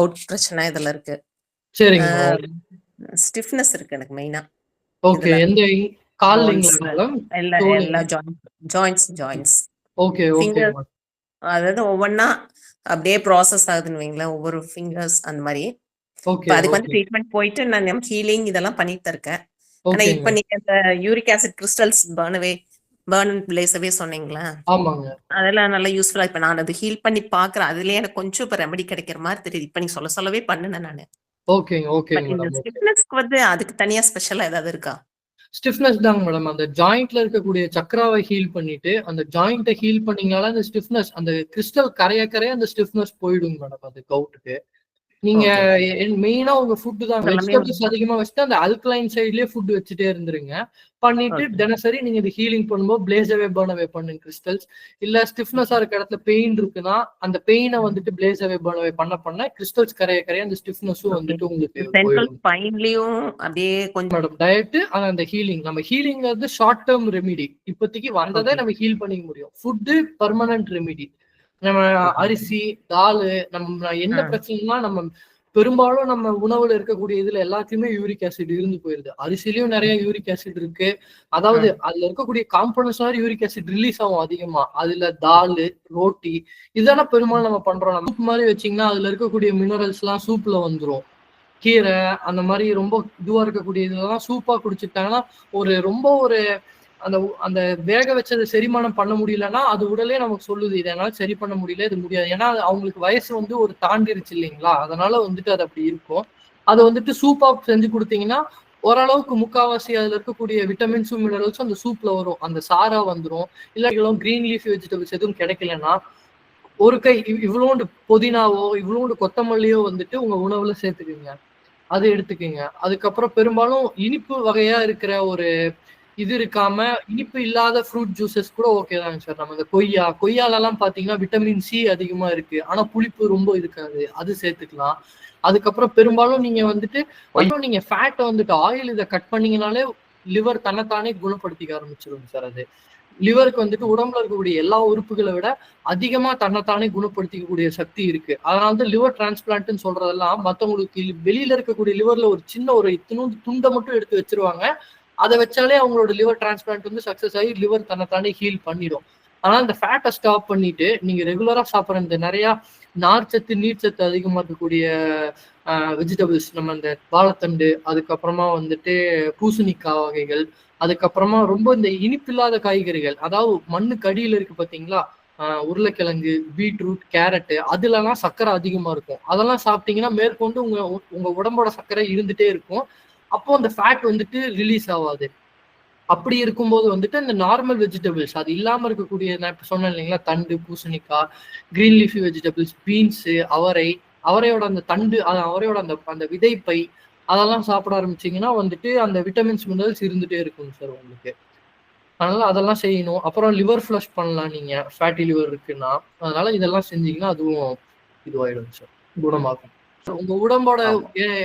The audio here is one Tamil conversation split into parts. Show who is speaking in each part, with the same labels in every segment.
Speaker 1: அவுட் பிரச்சனை இதுல இருக்கு.
Speaker 2: சரிங்க
Speaker 1: ஸ்டிஃப்னஸ் இருக்கு எனக்கு மெயினா
Speaker 2: ஓகே எந்த
Speaker 1: bones,
Speaker 2: மேடம்
Speaker 1: எல்லா ஜாயிண்ட்ஸ் ஜாயிண்ட்ஸ்
Speaker 2: ஓகே ஓகே.
Speaker 1: அதாவது ஒவ்வொன்னா அப்படியே ப்ராசஸ் ஆகுதுன்னு வைங்களேன் ஒவ்வொரு ஃபிங்கர்ஸ் அந்த மாதிரி. அதுக்கு வந்து ட்ரீட்மெண்ட் போயிட்டு நான் ஹீலிங் இதெல்லாம் பண்ணிட்டு இருக்கேன். ஆனா இப்ப நீங்க இந்த uric acid crystals burn away burn பிளேஸவே சொன்னீங்களா?
Speaker 2: ஆமாங்க.
Speaker 1: அதெல்லாம் நல்லா யூஸ்ஃபுல்லா இப்ப நான் அது ஹீல் பண்ணி பாக்குறேன் அதுலயே எனக்கு கொஞ்சம் இப்ப ரெமெடி கிடைக்கிற மாதிரி தெரியுது. இப்ப நீ சொல்ல சொல்லவே பண்ணுனேன் நானு.
Speaker 2: ஓகேங்க மேடம்
Speaker 1: ஸ்டிஃப்னஸ்க்கு வந்து அதுக்கு தனியா ஸ்பெஷலா ஏதாவது இருக்கா?
Speaker 2: ஸ்டிஃப்னஸ் தாங்க மேடம் அந்த ஜாயிண்ட்ல இருக்கக்கூடிய சக்கராவை ஹீல் பண்ணிட்டு அந்த ஜாயிண்ட்டை ஹீல் பண்ணீங்கனால அந்த ஸ்டிஃப்னஸ் அந்த கிறிஸ்டல் கரைய கரைய அந்த ஸ்டிஃப்னஸ் போயிடுங்க மேடம் அது கவுட்டுக்கு நீங்க மெயினா உங்க ஃபுட் தான். வெஜிடபிள்ஸ் அதிகமா வச்சுட்டு அந்த அல்கலைன் சைட்லயே ஃபுட் வச்சுட்டே இருந்துருங்க. பண்ணிட்டு. தினசரி நீங்க இது ஹீலிங் பண்ணும்போது பிளேஸவே பர்னவே பண்ணுங்க கிறிஸ்டல்ஸ் இல்ல ஸ்டிஃப்னஸா இருக்க இடத்துல பெயின் இருக்குன்னா அந்த பெயினை வந்துட்டு பிளேஸவே பர்னவே பண்ண பண்ண கிறிஸ்டல்ஸ் கரைய கரைய அந்த ஸ்டிஃப்னஸும் வந்துட்டு உங்களுக்கு
Speaker 1: அப்படியே கொஞ்சம்
Speaker 2: மேடம் டயட் ஆனா அந்த ஹீலிங் நம்ம ஹீலிங் வந்து ஷார்ட் டேர்ம் ரெமிடி இப்போதைக்கு வந்ததை. நம்ம ஹீல் பண்ணிக்க முடியும். ஃபுட்டு பர்மனன்ட் ரெமிடி நம்ம அரிசி தால் நம்ம என்ன. பிரச்சனைனா நம்ம பெரும்பாலும் நம்ம உணவுல இருக்கக்கூடிய இதுல எல்லாத்தையுமே யூரிக் ஆசிட் இருந்து போயிருது. அரிசிலயும் நிறைய யூரிக் ஆசிட் இருக்கு. அதாவது அதுல இருக்கக்கூடிய காம்பனன்ஸ் மாதிரி யூரிக் ஆசிட் ரிலீஸ் ஆகும் அதிகமா. அதுல தால் ரோட்டி இதெல்லாம் பெரும்பாலும் நம்ம பண்றோம். நம்ம சூப் மாதிரி வச்சீங்கன்னா அதுல இருக்கக்கூடிய மினரல்ஸ் எல்லாம் சூப்ல வந்துரும். கீரை அந்த மாதிரி ரொம்ப இதுவா இருக்கக்கூடிய இதெல்லாம் சூப்பா குடிச்சிட்டாங்கன்னா ஒரு ரொம்ப ஒரு அந்த அந்த வேக வச்சதை செரிமானம் பண்ண முடியலன்னா அது உடலே நமக்கு சொல்லுது இதை என்னால சரி பண்ண முடியல இது முடியாது. ஏன்னா அவங்களுக்கு வயசு வந்து ஒரு தாண்டிருச்சு இல்லைங்களா? அதனால வந்துட்டு அது அப்படி இருக்கும். அதை வந்துட்டு சூப்பா செஞ்சு கொடுத்தீங்கன்னா ஓரளவுக்கு முக்காவாசி அதுல இருக்கக்கூடிய விட்டமின்ஸும் மினரல்ஸும் அந்த சூப்ல வரும். அந்த சாரா வந்துடும் இல்ல கிரீன் லீஃப் வெஜிடபிள்ஸ் எதுவும் கிடைக்கலன்னா ஒரு கை இவ்- இவ்வளோண்டு புதினாவோ இவ்வளோண்டு கொத்தமல்லியோ வந்துட்டு உங்க உணவுல சேர்த்துக்குங்க. அது எடுத்துக்கோங்க. அதுக்கப்புறம் பெரும்பாலும் இனிப்பு வகையா இருக்கிற ஒரு இது இருக்காம இனிப்பு இல்லாத ஃப்ரூட் ஜூசஸ் கூட ஓகே தாங்க சார் நம்ம இந்த கொய்யா கொய்யாலலாம் பாத்தீங்கன்னா விட்டமின் சி அதிகமா இருக்கு. ஆனா புளிப்பு ரொம்ப இருக்காது. அது சேர்த்துக்கலாம். அதுக்கப்புறம் பெரும்பாலும் நீங்க வந்துட்டு நீங்க ஃபேட்டை வந்துட்டு ஆயில் இதை கட் பண்ணீங்கனாலே லிவர் தன்னைத்தானே குணப்படுத்திக்க ஆரம்பிச்சிருங்க சார் அது. லிவருக்கு வந்துட்டு உடம்புல இருக்கக்கூடிய எல்லா உறுப்புகளை விட அதிகமா தன்னைத்தானே குணப்படுத்திக்கக்கூடிய சக்தி இருக்கு. அதனால தான் லிவர் டிரான்ஸ்பிளான்ட்னு சொல்றதெல்லாம் மத்தவங்களுக்கு வெளியில இருக்கக்கூடிய லிவர்ல ஒரு சின்ன ஒரு இத்தினூண்டு துண்டை மட்டும் எடுத்து வச்சிருவாங்க. அதை வச்சாலே அவங்களோட லிவர் டிரான்ஸ்பிளான்ட் வந்து சக்ஸஸ் ஆகி லிவர் தன்னைத்தானே ஹீல் பண்ணிடும். ஆனா அந்த ஃபேட்டை ஸ்டாப் பண்ணிட்டு நீங்க ரெகுலரா சாப்பிட்ற இந்த நிறையா நார்ச்சத்து நீர்ச்சத்து அதிகமா இருக்கக்கூடிய வெஜிடபிள்ஸ் நம்ம இந்த வாழைத்தண்டு அதுக்கப்புறமா வந்துட்டு பூசணிக்காய் வகைகள் அதுக்கப்புறமா ரொம்ப இந்த இனிப்பில்லாத காய்கறிகள் அதாவது மண்ணுக்கு அடியில இருக்கு பாத்தீங்களா? ஆஹ் உருளைக்கிழங்கு பீட்ரூட் கேரட்டு அதுலலாம் சர்க்கரை அதிகமா இருக்கும். அதெல்லாம் சாப்பிட்டீங்கன்னா மேற்கொண்டு உங்க உங்க உடம்போட சர்க்கரை இருந்துட்டே இருக்கும். அப்போ அந்த ஃபேட் வந்துட்டு ரிலீஸ் ஆகாது அப்படி இருக்கும்போது வந்துட்டு இந்த நார்மல் வெஜிடபிள்ஸ் அது இல்லாமல் இருக்கக்கூடிய நான் இப்போ சொன்னேன் இல்லைங்களா தண்டு பூசணிக்காய் கிரீன் லீஃபி வெஜிடபிள்ஸ் பீன்ஸு அவரை அவரையோட அந்த தண்டு அது அவரையோட அந்த அந்த விதைப்பை அதெல்லாம் சாப்பிட ஆரம்பிச்சிங்கன்னா வந்துட்டு அந்த விட்டமின்ஸ் மினரல்ஸ் இருந்துகிட்டே இருக்கும் சார் உங்களுக்கு. அதனால அதெல்லாம் செய்யணும். அப்புறம் லிவர் ஃப்ளஷ் பண்ணலாம் நீங்கள் ஃபேட்டி லிவர் இருக்குன்னா அதனால இதெல்லாம் செஞ்சீங்கன்னா அதுவும் இதுவாயிடும் சார் குணமாகும். உங்க உடம்போட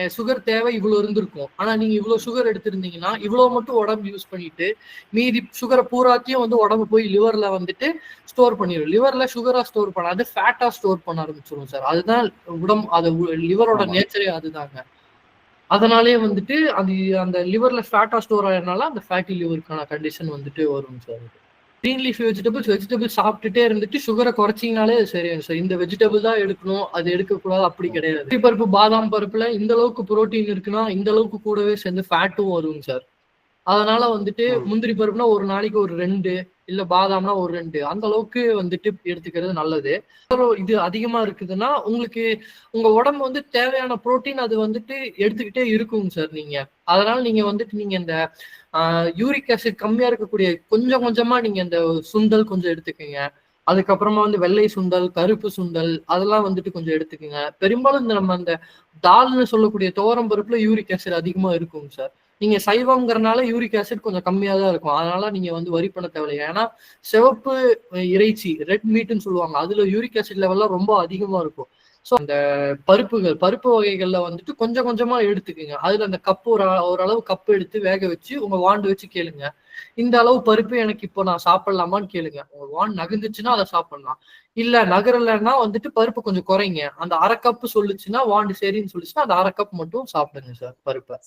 Speaker 2: சுகர் தேவை இவ்வளவு இருந்திருக்கும். ஆனா நீங்க இவ்வளவு சுகர் எடுத்திருந்தீங்கன்னா இவ்வளவு மட்டும் உடம்பு யூஸ் பண்ணிட்டு மீதி சுகரை பூராத்தையும் வந்து உடம்பு போய் லிவர்ல வந்துட்டு ஸ்டோர் பண்ணிடும் லிவர்ல சுகரா ஸ்டோர் பண்ணாது ஃபேட்டா ஸ்டோர் பண்ண ஆரம்பிச்சிடும் சார் அதுதான் உடம்பு அது லிவரோட. நேச்சரே அதுதாங்க. அதனாலே வந்துட்டு அது அந்த லிவர்ல ஃபேட்டா ஸ்டோர் ஆகிறதுனால அந்த ஃபேட்டி லிவருக்கான கண்டிஷன் வந்துட்டு வரும் sir green leaf vegetables vegetables சாப்பிட்டுட்டே இருந்துட்டு சுகரை குறைச்சிங்கனாலே சரியாகும் சார் இந்த வெஜிடபிள் தான் எடுக்கணும் அது எடுக்கக்கூடாது அப்படி கிடையாது. பருப்பு பாதாம் பருப்புல இந்த அளவுக்கு புரோட்டீன் இருக்குன்னா இந்த அளவுக்கு கூடவே சேர்ந்து ஃபேட்டும் வருங்க சார் அதனால வந்துட்டு. முந்திரி பருப்புனா ஒரு நாளைக்கு ஒரு ரெண்டு இல்ல பாதாம்னா ஒரு ரெண்டு. அந்த அளவுக்கு வந்துட்டு எடுத்துக்கிறது நல்லது. இது அதிகமா இருக்குதுன்னா உங்களுக்கு உங்க உடம்பு வந்து தேவையான புரோட்டீன் அது வந்துட்டு எடுத்துக்கிட்டே இருக்குங்க சார் நீங்க. அதனால நீங்க வந்துட்டு நீங்க இந்த யூரிக் ஆசிட் கம்மியா இருக்கக்கூடிய கொஞ்சம் கொஞ்சமா நீங்க இந்த சுண்டல் கொஞ்சம் எடுத்துக்கோங்க. அதுக்கப்புறமா வந்து வெள்ளை சுண்டல் கருப்பு சுண்டல் அதெல்லாம் வந்துட்டு கொஞ்சம் எடுத்துக்கோங்க. பெரும்பாலும் இந்த நம்ம அந்த தால்னு சொல்லக்கூடிய துவரம் பருப்புல யூரிக் ஆசிட் அதிகமா இருக்குங்க சார். நீங்க சைவம்ங்கிறனால யூரிக் ஆசிட் கொஞ்சம் கம்மியா தான் இருக்கும். அதனால நீங்க வந்து வரி பண்ண தேவையில்லை. ஏன்னா சிவப்பு இறைச்சி ரெட் மீட்னு சொல்லுவாங்க. அதுல யூரிக் ஆசிட் லெவல்லாம் ரொம்ப அதிகமா இருக்கும். ஸோ அந்த பருப்புகள் பருப்பு வகைகளில் வந்துட்டு கொஞ்சம் கொஞ்சமா எடுத்துக்குங்க. அதுல அந்த கப்பு ஒரு ஓரளவு கப்பு எடுத்து வேக வச்சு உங்க வாண்டு வச்சு கேளுங்க. இந்த அளவு பருப்பு எனக்கு இப்போ நான் சாப்பிடலாமான்னு கேளுங்க. உங்க வாண்டு நகர்ந்துச்சுன்னா அதை சாப்பிடலாம். இல்ல நகரலைன்னா வந்துட்டு பருப்பு கொஞ்சம் குறைங்க. அந்த அரை கப்பு சொல்லுச்சுன்னா வாண்டு சரின்னு சொல்லிச்சுன்னா அந்த அரை கப் மட்டும் சாப்பிடுங்க சார் பருப்பை.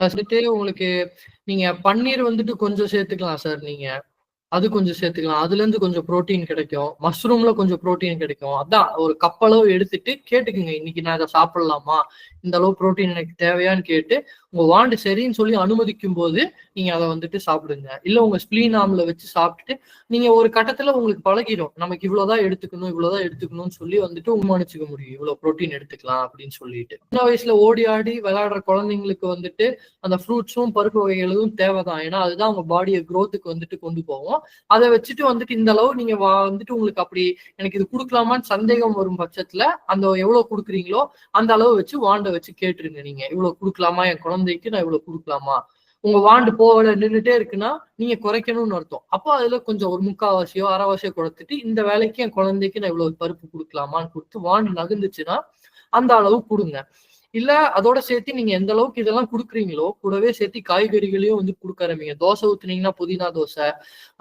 Speaker 2: வந்துட்டு உங்களுக்கு நீங்க பன்னீர் வந்துட்டு கொஞ்சம் சேர்த்துக்கலாம் சார் நீங்க. அது கொஞ்சம் சேர்த்துக்கலாம். அதுல இருந்து கொஞ்சம் புரோட்டீன் கிடைக்கும். மஷ்ரூம்ல கொஞ்சம் ப்ரோட்டீன் கிடைக்கும். அதான் ஒரு கப்பளவு எடுத்துட்டு கேட்டுக்குங்க. இன்னைக்கு நான் இதை சாப்பிடலாமா? இந்த அளவு புரோட்டீன் எனக்கு தேவையான்னு கேட்டு உங்க வாண்டு சரின்னு சொல்லி அனுமதிக்கும் போது நீங்க அதை வந்துட்டு சாப்பிடுங்க. இல்ல உங்க ஸ்பிளீன் ஆம்ல வச்சு சாப்பிட்டுட்டு நீங்க ஒரு கட்டத்துல உங்களுக்கு பழகிடும் நமக்கு இவ்வளவுதான் எடுத்துக்கணும் இவ்வளவுதான் எடுத்துக்கணும்னு சொல்லி வந்துட்டு உமானிச்சுக்க முடியும். இவ்வளவு புரோட்டீன் எடுத்துக்கலாம் அப்படின்னு சொல்லிட்டு. சின்ன வயசுல ஓடி ஆடி விளையாடுற குழந்தைங்களுக்கு வந்துட்டு அந்த ஃப்ரூட்ஸும் பருப்பு வகைகளும் தேவைதான். ஏன்னா அதுதான் அவங்க பாடியை க்ரோத்துக்கு வந்துட்டு கொண்டு போவோம் அதை வச்சுட்டு வந்துட்டு இந்த அளவு நீங்க வந்துட்டு உங்களுக்கு அப்படி எனக்கு இது கொடுக்கலாமான்னு சந்தேகம் வரும் பட்சத்துல அந்த எவ்வளவு கொடுக்குறீங்களோ அந்த அளவு வச்சு வாண்டை வச்சு கேட்டுருங்க நீங்க. இவ்வளவு கொடுக்கலாமா? என் குழந்தைக்கு நான் இவ்வளவு கொடுக்கலாமா? உங்க வாண்டு போகல நின்றுட்டே இருக்குன்னா நீங்க குறைக்கணும்னு அர்த்தம். அப்போ அதுல கொஞ்சம் ஒரு முக்காவாசியோ அரைவாசியோ கொடுத்துட்டு இந்த வேலைக்கு என் குழந்தைக்கு நான் இவ்வளவு பருப்பு கொடுக்கலாமான்னு கொடுத்து வாண்டு நகர்ந்துச்சுன்னா அந்த அளவு கொடுங்க. இல்ல அதோட சேர்த்து நீங்க எந்த அளவுக்கு இதெல்லாம் கொடுக்குறீங்களோ கூடவே சேர்த்து காய்கறிகளையும் வந்து கொடுக்க ஆரம்பிங்க. தோசை ஊத்துனீங்கன்னா புதினா தோசை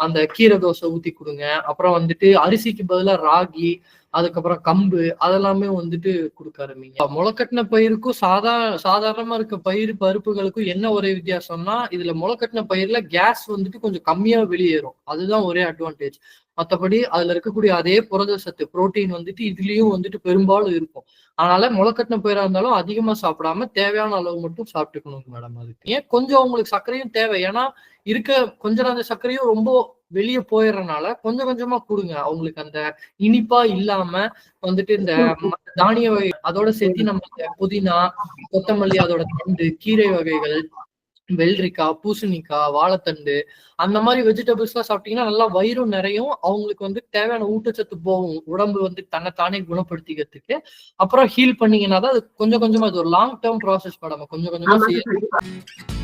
Speaker 2: அந்த கீரை தோசை ஊத்தி கொடுங்க. அப்புறம் வந்துட்டு அரிசிக்கு பதிலா ராகி அதுக்கப்புறம் கம்பு அதெல்லாமே வந்துட்டு கொடுக்க ஆரம்பிங்க. முளைக்கட்டின பயிருக்கும் சாதா சாதாரணமா இருக்க பயிர் பருப்புகளுக்கும் என்ன ஒரே வித்தியாசம்னா இதுல முளைக்கட்டின பயிர்ல கேஸ் வந்துட்டு கொஞ்சம் கம்மியா வெளியேறும். அதுதான் ஒரே அட்வான்டேஜ் மத்தபடி அதுல இருக்கக்கூடிய அதே புரத சத்து புரோட்டீன் வந்துட்டு இதுலயும் வந்துட்டு பெரும்பாலும் இருக்கும். அதனால முளைக்கட்டின பயிரா இருந்தாலும் அதிகமா சாப்பிடாம தேவையான அளவு மட்டும் சாப்பிட்டுக்கணும் மேடம் அதுக்கு. ஏன்? கொஞ்சம் உங்களுக்கு சர்க்கரையும் தேவை. ஏன்னா இருக்க கொஞ்சம் அந்த சர்க்கரையும் ரொம்ப வெளியே போயிடுறதுனால கொஞ்சம் கொஞ்சமா கொடுங்க. அவங்களுக்கு அந்த இனிப்பா இல்லாம வந்துட்டு இந்த தானிய வகை அதோட சேர்த்து நம்ம இந்த புதினா கொத்தமல்லி அதோட தண்டு கீரை வகைகள் வெள்ளரிக்காய் பூசணிக்காய் வாழைத்தண்டு அந்த மாதிரி வெஜிடபிள்ஸ் எல்லாம் சாப்பிட்டீங்கன்னா நல்லா வயிறும் நிறையும். அவங்களுக்கு வந்து தேவையான ஊட்டச்சத்து போகும். உடம்பு வந்து தன்னை தானே குணப்படுத்திக்கிறதுக்கு. அப்புறம் ஹீல் பண்ணீங்கன்னா தான் அது கொஞ்சம் கொஞ்சமா இது ஒரு லாங் டேர்ம் ப்ராசஸ் மேடம் கொஞ்சம் கொஞ்சமா செய்ய